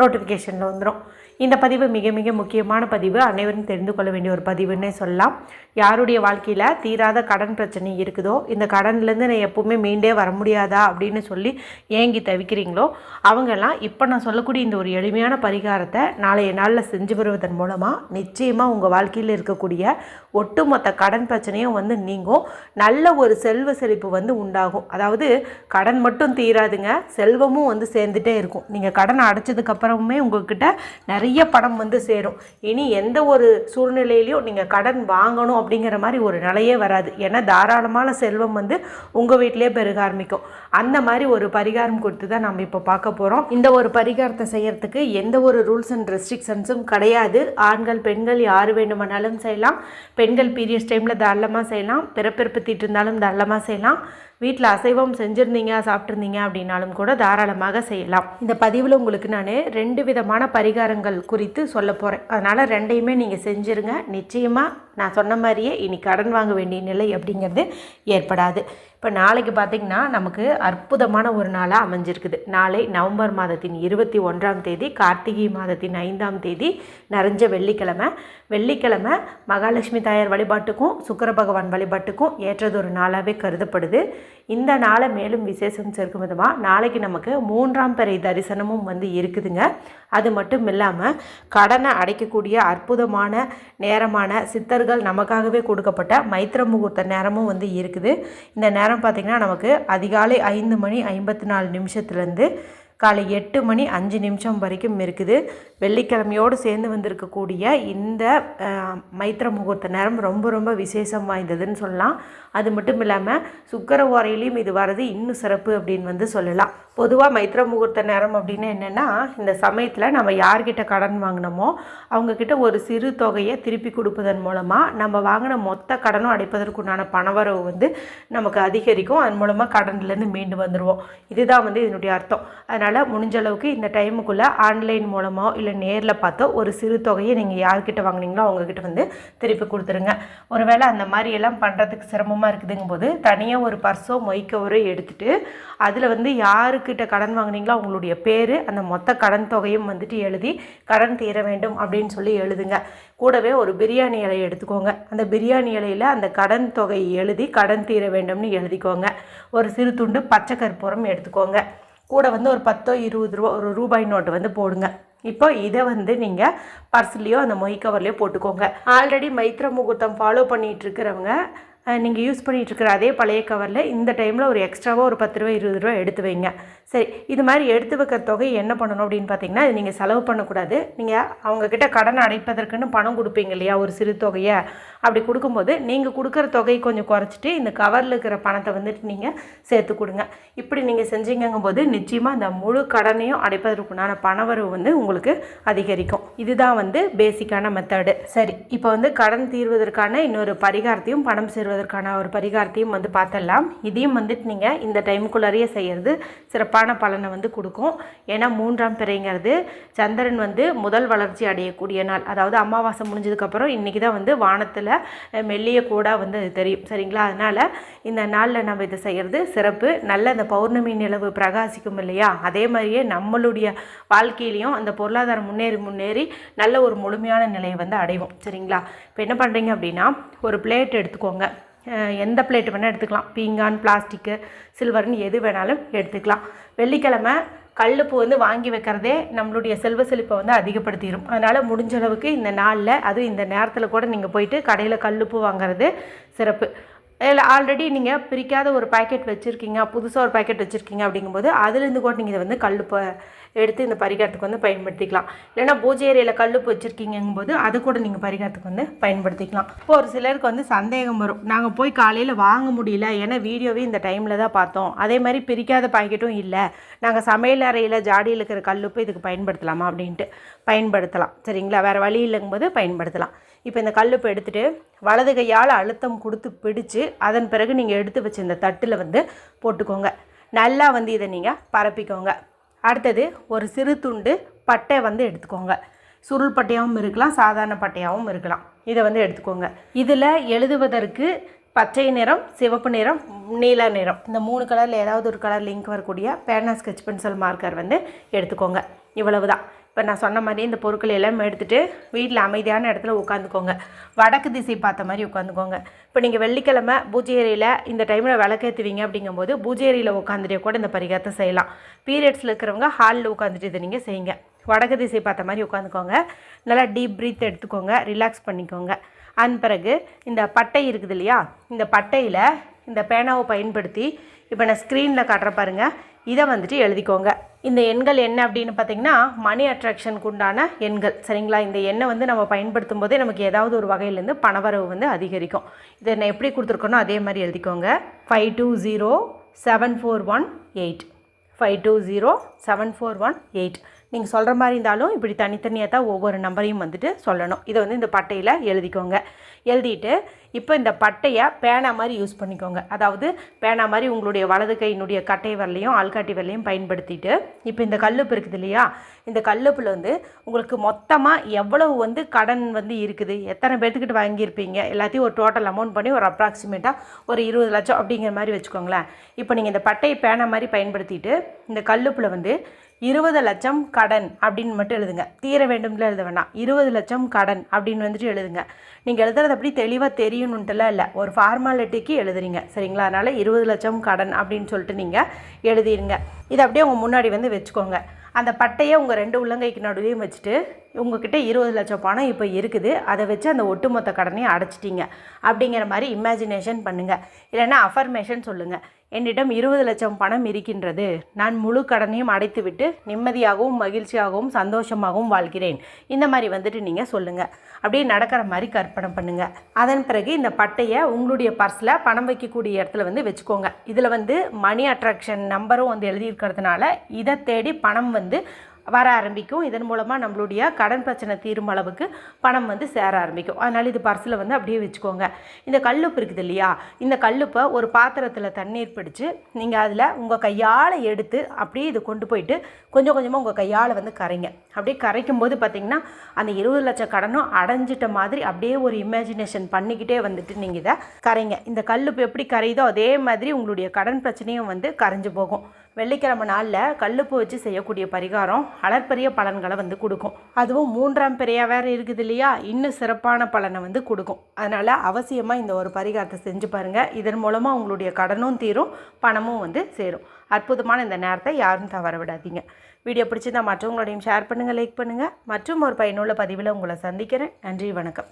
நோட்டிஃபிகேஷனில் வந்துடும் இந்த பதிவு மிக மிக முக்கியமான பதிவு. அனைவரும் தெரிந்து கொள்ள வேண்டிய ஒரு பதிவுன்னே சொல்லலாம். யாருடைய வாழ்க்கையில் தீராத கடன் பிரச்சனை இருக்குதோ இந்த கடன்லேருந்து நான் எப்போவுமே மீண்டே வர முடியாதா அப்படின்னு சொல்லி ஏங்கி தவிக்கிறீங்களோ அவங்கெல்லாம் இப்போ நான் சொல்லக்கூடிய இந்த ஒரு எளிமையான பரிகாரத்தை நாளைய நாளில் செஞ்சு வருவதன் மூலமாக நிச்சயமாக உங்கள் வாழ்க்கையில் இருக்கக்கூடிய ஒட்டுமொத்த கடன் பிரச்சனையும் வந்து நீங்கும். நல்ல ஒரு செல்வ செழிப்பு வந்து உண்டாகும். அதாவது கடன் மட்டும் தீராதுங்க செல்வமும் வந்து சேர்ந்துட்டே இருக்கும். நீங்கள் கடன் அடைச்சதுக்கப்புறம் அப்புறமே உங்கள்கிட்ட நிறைய பணம் வந்து சேரும். இனி எந்த ஒரு சூழ்நிலையிலையும் நீங்கள் கடன் வாங்கணும் அப்படிங்கிற மாதிரி ஒரு நிலையே வராது. ஏன்னா தாராளமான செல்வம் வந்து உங்கள் வீட்டிலே பெருக ஆரம்பிக்கும். அந்த மாதிரி ஒரு பரிகாரம் கொடுத்து தான் நம்ம இப்போ பார்க்க போகிறோம் இந்த ஒரு பரிகாரத்தை செய்கிறதுக்கு எந்த ஒரு ரூல்ஸ் அண்ட் ரெஸ்ட்ரிக்ஷன்ஸும் கிடையாது. ஆண்கள் பெண்கள் யார் வேண்டுமானாலும் செய்யலாம். பெண்கள் பீரியட்ஸ் டைமில் தாராளமாக செய்யலாம். பிறப்பிறப்பு தீட்டு இருந்தாலும் தாராளமாக செய்யலாம். வீட்டில் அசைவம் செஞ்சுருந்தீங்க சாப்பிட்ருந்தீங்க அப்படின்னாலும் கூட தாராளமாக செய்யலாம். இந்த பதிவில் உங்களுக்கு நான் ரெண்டு விதமான பரிகாரங்கள் குறித்து சொல்ல போகிறேன் அதனால் ரெண்டையுமே நீங்கள் செஞ்சுருங்க. நிச்சயமாக நான் சொன்ன மாதிரியே இனி கடன் வாங்க வேண்டிய நிலை அப்படிங்கிறது ஏற்படாது. இப்போ நாளைக்கு பார்த்திங்கன்னா நமக்கு அற்புதமான ஒரு நாளாக அமைஞ்சிருக்குது. நாளை நவம்பர் மாதத்தின் இருபத்தி ஒன்றாம் தேதி கார்த்திகை மாதத்தின் ஐந்தாம் தேதி நிறைஞ்ச வெள்ளிக்கிழமை. வெள்ளிக்கிழமை மகாலட்சுமி தாயார் வழிபாட்டுக்கும் சுக்கர பகவான் வழிபாட்டுக்கும் ஏற்றதொரு நாளாகவே கருதப்படுது. இந்த நாளை மேலும் விசேஷம் சேர்க்கும் விதமாக நாளைக்கு நமக்கு மூன்றாம் பிறை தரிசனமும் வந்து இருக்குதுங்க. அது மட்டும் இல்லாமல் கடனை அடைக்கக்கூடிய அற்புதமான நேரமான சித்தர்கள் நமக்காகவே கொடுக்கப்பட்ட மைத்திர முகூர்த்த நேரமும் வந்து இருக்குது. இந்த நேரம் பார்த்திங்கன்னா நமக்கு அதிகாலை ஐந்து மணி ஐம்பத்தி நாலு நிமிஷத்துலேருந்து காலை எட்டு மணி அஞ்சு நிமிஷம் வரைக்கும் இருக்குது. வெள்ளிக்கிழமையோடு சேர்ந்து வந்திருக்கக்கூடிய இந்த மைத்திர முகூர்த்த நேரம் ரொம்ப ரொம்ப விசேஷம் வாய்ந்ததுன்னு சொல்லலாம். அது மட்டும் இல்லாமல் சுக்கர ஓரையிலையும் இது வர்றது இன்னும் சிறப்பு அப்படின்னு வந்து சொல்லலாம். பொதுவாக மைத்திர முகூர்த்த நேரம் அப்படின்னு என்னென்னா இந்த சமயத்தில் நம்ம யார்கிட்ட கடன் வாங்கினோமோ அவங்கக்கிட்ட ஒரு சிறு தொகையை திருப்பி கொடுப்பதன் மூலமாக நம்ம வாங்கின மொத்த கடனும் அடைப்பதற்குண்டான பணவரவு வந்து நமக்கு அதிகரிக்கும். அதன் மூலமாக கடன்லேருந்து மீண்டு வந்துடுவோம் இதுதான் வந்து இதனுடைய அர்த்தம். அதனால் முடிஞ்ச அளவுக்கு இந்த டைமுக்குள்ளே ஆன்லைன் மூலமோ இல்லை நேரில் பார்த்தோ ஒரு சிறு தொகையை நீங்கள் யார்கிட்ட வாங்குனீங்களோ அவங்கக்கிட்ட வந்து திருப்பி கொடுத்துருங்க. ஒருவேளை அந்த மாதிரி எல்லாம் பண்ணுறதுக்கு சிரமமாக இருக்குதுங்கும் போது தனியாக ஒரு பர்ஸோ மொய்க்கவரோ எடுத்துகிட்டு அதில் வந்து யாருக்கிட்ட கடன் வாங்குனீங்களோ அவங்களுடைய பேர் அந்த மொத்த கடன் தொகையும் வந்துட்டு எழுதி கடன் தீர வேண்டும் அப்படின்னு சொல்லி எழுதுங்க. கூடவே ஒரு பிரியாணி இலையை எடுத்துக்கோங்க. அந்த பிரியாணி இலையில் அந்த கடன் தொகையை எழுதி கடன் தீர வேண்டும்னு எழுதிக்கோங்க. ஒரு சிறு துண்டு பச்சை கற்பூரம் எடுத்துக்கோங்க. கூட வந்து ஒரு பத்தோ இருபது ரூபா ஒரு ரூபாய் நோட்டு வந்து போடுங்க. இப்போ இதை வந்து நீங்கள் பர்ஸ்லேயோ அந்த மொய் கவர்லேயோ போட்டுக்கோங்க. ஆல்ரெடி மைத்ர முகூர்த்தம் ஃபாலோ பண்ணிகிட்டு இருக்கிறவங்க நீங்கள் யூஸ் பண்ணிகிட்டு இருக்கிற அதே பழைய கவரில் இந்த டைமில் ஒரு எக்ஸ்ட்ராவாக ஒரு பத்து ரூபா இருபது ரூபா எடுத்து வைங்க. சரி இது மாதிரி எடுத்து வைக்கிற தொகை என்ன பண்ணணும் அப்படின்னு பார்த்தீங்கன்னா இது நீங்கள் செலவு பண்ணக்கூடாது. நீங்கள் அவங்கக்கிட்ட கடன் அடைப்பதற்குன்னு பணம் கொடுப்பீங்க இல்லையா ஒரு சிறு தொகையை. அப்படி கொடுக்கும்போது நீங்கள் கொடுக்குற தொகையை கொஞ்சம் குறைச்சிட்டு இந்த கவரில் இருக்கிற பணத்தை வந்துட்டு நீங்கள் சேர்த்து கொடுங்க. இப்படி நீங்கள் செஞ்சீங்கங்கும் போது நிச்சயமாக அந்த முழு கடனையும் அடைப்பதற்குண்டான பணவரவு வந்து உங்களுக்கு அதிகரிக்கும். இதுதான் வந்து பேசிக்கான மெத்தடு சரி இப்போ வந்து கடன் தீர்வதற்கான இன்னொரு பரிகாரத்தையும் பணம் மாற்றுவதற்கான ஒரு பரிகாரத்தையும் வந்து பார்த்தலாம் இதையும் வந்துட்டு நீங்கள் இந்த டைமுக்குள்ளாரையே செய்கிறது சிறப்பான பலனை வந்து கொடுக்கும். ஏன்னா மூன்றாம் பிறைங்கிறது சந்திரன் வந்து முதல் வளர்ச்சி அடையக்கூடிய நாள். அதாவது அமாவாசை முடிஞ்சதுக்கப்புறம் இன்றைக்கி தான் வந்து வானத்தில் மெல்லிய கூடாக வந்து அது தெரியும். சரிங்களா? அதனால் இந்த நாளில் நம்ம இதை செய்கிறது சிறப்பு. நல்ல அந்த பௌர்ணமி நிலவு பிரகாசிக்கும் இல்லையா? அதே மாதிரியே நம்மளுடைய வாழ்க்கையிலையும் அந்த பொருளாதாரம் முன்னேறி முன்னேறி நல்ல ஒரு முழுமையான நிலையை வந்து அடைவோம். சரிங்களா? இப்போ என்ன பண்ணுறீங்க அப்படின்னா ஒரு பிளேட் எடுத்துக்கோங்க. எந்த பிளேட் வேணால் எடுத்துக்கலாம். பீங்கான் பிளாஸ்டிக்கு சில்வர்னு எது வேணாலும் எடுத்துக்கலாம். வெள்ளிக்கிழமை கல்லுப்பு வந்து வாங்கி வைக்கிறதே நம்மளுடைய செல்வ செழிப்பை வந்து அதிகப்படுத்திடும் அதனால் முடிஞ்ச அளவுக்கு இந்த நாளில் அதுவும் இந்த நேரத்தில் கூட நீங்கள் போயிட்டு கடையில் கல்லுப்பு வாங்குறது சிறப்பு. இல்லை ஆல்ரெடி நீங்கள் பிரிக்காத ஒரு பாக்கெட் வச்சுருக்கீங்க புதுசாக ஒரு பாக்கெட் வச்சுருக்கீங்க அப்படிங்கும்போது அதுலேருந்து கூட நீங்கள் இதை வந்து கல் எடுத்து இந்த பரிகாரத்துக்கு வந்து பயன்படுத்திக்கலாம். இல்லைன்னா பூஜை ஏரியில் கல்லுப்பு வச்சுருக்கீங்கும்போது அது கூட நீங்கள் பரிகாரத்துக்கு வந்து பயன்படுத்திக்கலாம். இப்போ ஒரு சிலருக்கு வந்து சந்தேகம் வரும். நாங்கள் போய் காலையில் வாங்க முடியல ஏன்னா வீடியோவே இந்த டைமில் தான் பார்த்தோம். அதே மாதிரி பிரிக்காத பாக்கெட்டும் இல்லை. நாங்கள் சமையல் அறையில் ஜாடியில் இருக்கிற கல்லுப்பு இதுக்கு பயன்படுத்தலாமா அப்படின்ட்டு பயன்படுத்தலாம். சரிங்களா? வேறு வழி இல்லைங்கும்போது பயன்படுத்தலாம். இப்போ இந்த கல்லுப்பு எடுத்துகிட்டு வலது கையால் அழுத்தம் கொடுத்து பிடிச்சு அதன் பிறகு நீங்கள் எடுத்து வச்ச இந்த தட்டில் வந்து போட்டுக்கோங்க. நல்லா வந்து இதை நீங்கள் பரப்பிக்கோங்க. அடுத்தது ஒரு சிறு துண்டு பட்டை வந்து எடுத்துக்கோங்க. சுருள் பட்டையாகவும் இருக்கலாம் சாதாரண பட்டையாகவும் இருக்கலாம். இதை வந்து எடுத்துக்கோங்க. இதில் எழுதுவதற்கு பச்சை நிறம் சிவப்பு நிறம் நீல நிறம். இந்த மூணு கலரில் ஏதாவது ஒரு கலர் லிங்க் வரக்கூடிய பேனா ஸ்கெச் பென்சில் மார்க்கர் வந்து எடுத்துக்கோங்க. இவ்வளவு தான் இப்போ நான் சொன்ன மாதிரி இந்த பொருட்கள் எல்லாம் எடுத்துகிட்டு வீட்டில் அமைதியான இடத்துல உட்காந்துக்கோங்க. வடக்கு திசை பார்த்த மாதிரி உட்காந்துக்கோங்க. இப்போ நீங்கள் வெள்ளிக்கிழமை பூஜை அறையில் இந்த டைமில் விளக்கேற்றுவீங்க அப்படிங்கும்போது பூஜை அறையில் உட்காந்துட்டே கூட இந்த பரிகாரத்தை செய்யலாம். பீரியட்ஸில் இருக்கிறவங்க ஹாலில் உட்காந்துட்டு இதை நீங்கள் செய்யுங்க. வடக்கு திசை பார்த்த மாதிரி உட்காந்துக்கோங்க. நல்லா டீப் ப்ரீத் எடுத்துக்கோங்க. ரிலாக்ஸ் பண்ணிக்கோங்க. அதன் பிறகு இந்த பட்டை இருக்குது இல்லையா? இந்த பட்டையில் இந்த பேனாவை பயன்படுத்தி இப்போ நான் ஸ்க்ரீனில் காட்டுற பாருங்கள் இதை வந்துட்டு எழுதிக்கோங்க. இந்த எண்கள் என்ன அப்படின்னு பார்த்தீங்கன்னா மணி அட்ராக்ஷனுக்கு உண்டான எண்கள். சரிங்களா? இந்த எண்ணை வந்து நம்ம பயன்படுத்தும் போதே நமக்கு ஏதாவது ஒரு வகையிலேருந்து பணவரவு வந்து அதிகரிக்கும். இதை நான் எப்படி கொடுத்துருக்கோனோ அதே மாதிரி எழுதிக்கோங்க. Five two zero seven four one eight five two zero seven four one eight நீங்கள் சொல்கிற மாதிரி இருந்தாலும் இப்படி தனித்தனியாக தான் ஒவ்வொரு நம்பரையும் வந்துட்டு சொல்லணும். இதை வந்து இந்த பட்டையில் எழுதிக்கோங்க. எழுதிட்டு இப்போ இந்த பட்டையை பேனா மாதிரி யூஸ் பண்ணிக்கோங்க. அதாவது பேனா மாதிரி உங்களுடைய வலது கையினுடைய கட்டை வரலையும் ஆள்காட்டி வரலையும் பயன்படுத்திட்டு இப்போ இந்த கல்லுப்பு இருக்குது இல்லையா? இந்த கல்லுப்பில் வந்து உங்களுக்கு மொத்தமாக எவ்வளவு வந்து கடன் வந்து இருக்குது? எத்தனை பேர்த்துக்கிட்ட வாங்கியிருப்பீங்க? எல்லாத்தையும் ஒரு டோட்டல் அமௌண்ட் பண்ணி ஒரு அப்ராக்சிமேட்டாக ஒரு இருபது லட்சம் அப்படிங்கிற மாதிரி வச்சுக்கோங்களேன். இப்போ நீங்கள் இந்த பட்டையை பேனா மாதிரி பயன்படுத்திட்டு இந்த கல்லுப்பில் வந்து இருபது லட்சம் கடன் அப்படின்னு மட்டும் எழுதுங்க. தீர வேண்டும்ல எழுத வேண்டாம் இருபது லட்சம் கடன் அப்படின்னு வந்துட்டு எழுதுங்க. நீங்கள் எழுதுறது அப்படி தெளிவாக தெரியணுன்ட்டுலாம் இல்லை. ஒரு ஃபார்மாலிட்டிக்கு எழுதுறீங்க. சரிங்களா? அதனால் இருபது லட்சம் கடன் அப்படின்னு சொல்லிட்டு நீங்கள் எழுதிடுங்க இதை அப்படியே உங்கள் முன்னாடி வந்து வச்சுக்கோங்க. அந்த பட்டையை உங்கள் ரெண்டு உள்ளங்கைக்கு நடுவையும் வச்சுட்டு உங்ககிட்ட இருபது லட்சம் பணம் இப்போ இருக்குது. அதை வச்சு அந்த ஒட்டுமொத்த கடனையும் அடைச்சிட்டிங்க. அப்படிங்கிற மாதிரி இமேஜினேஷன் பண்ணுங்கள் இல்லைன்னா அஃபர்மேஷன் சொல்லுங்கள் என்னிடம் இருபது லட்சம் பணம் இருக்கின்றது. நான் முழு கடனையும் அடைத்துவிட்டு நிம்மதியாகவும் மகிழ்ச்சியாகவும் சந்தோஷமாகவும் வாழ்கிறேன். இந்த மாதிரி வந்துட்டு நீங்கள் சொல்லுங்கள் அப்படியே நடக்கிற மாதிரி கற்பனை பண்ணுங்கள் அதன் பிறகு இந்த பட்டையை உங்களுடைய பர்ஸில் பணம் வைக்கக்கூடிய இடத்துல வந்து வச்சுக்கோங்க. இதில் வந்து மணி அட்ராக்ஷன் நம்பரும் வந்து எழுதியிருக்கிறதுனால இதை தேடி பணம் வந்து வர ஆரம்பிக்கும். இதன் மூலமாக நம்மளுடைய கடன் பிரச்சனை தீரும் அளவுக்கு பணம் வந்து சேர ஆரம்பிக்கும். அதனால் இது பர்ஸில் வந்து அப்படியே வச்சுக்கோங்க. இந்த கல்லுப்பு இருக்குது இல்லையா? இந்த கல்லுப்பை ஒரு பாத்திரத்தில் தண்ணீர் பிடிச்சு நீங்கள் அதில் உங்கள் கையால் எடுத்து அப்படியே இது கொண்டு போயிட்டு கொஞ்சம் கொஞ்சமாக உங்கள் கையால் வந்து கரைங்க. அப்படியே கரைக்கும் போது பார்த்திங்கன்னா அந்த இருபது லட்சம் கடனும் அடைஞ்சிட்ட மாதிரி அப்படியே ஒரு இமேஜினேஷன் பண்ணிக்கிட்டே வந்துட்டு நீங்கள் இதை கரைங்க. இந்த கல்லுப்பு எப்படி கரையுதோ அதே மாதிரி உங்களுடைய கடன் பிரச்சனையும் வந்து கரைஞ்சு போகும். வெள்ளிக்கிழமை நாளில் கல்லுப்பு வச்சு செய்யக்கூடிய பரிகாரம் அளப்பரிய பலன்களை வந்து கொடுக்கும். அதுவும் மூன்றாம் பெரியா வேறு இருக்குது இல்லையா? இன்னும் சிறப்பான பலனை வந்து கொடுக்கும். அதனால் அவசியமாக இந்த ஒரு பரிகாரத்தை செஞ்சு பாருங்கள் இதன் மூலமாக உங்களுடைய கடனும் தீரும் பணமும் வந்து சேரும். அற்புதமான இந்த நேரத்தை யாரும் தவற விடாதீங்க. வீடியோ பிடிச்சிருந்தால் மற்றவங்களோடையும் ஷேர் பண்ணுங்கள் லைக் பண்ணுங்கள் மற்றும் ஒரு பயனுள்ள பதிவில் உங்களை சந்திக்கிறேன். நன்றி வணக்கம்.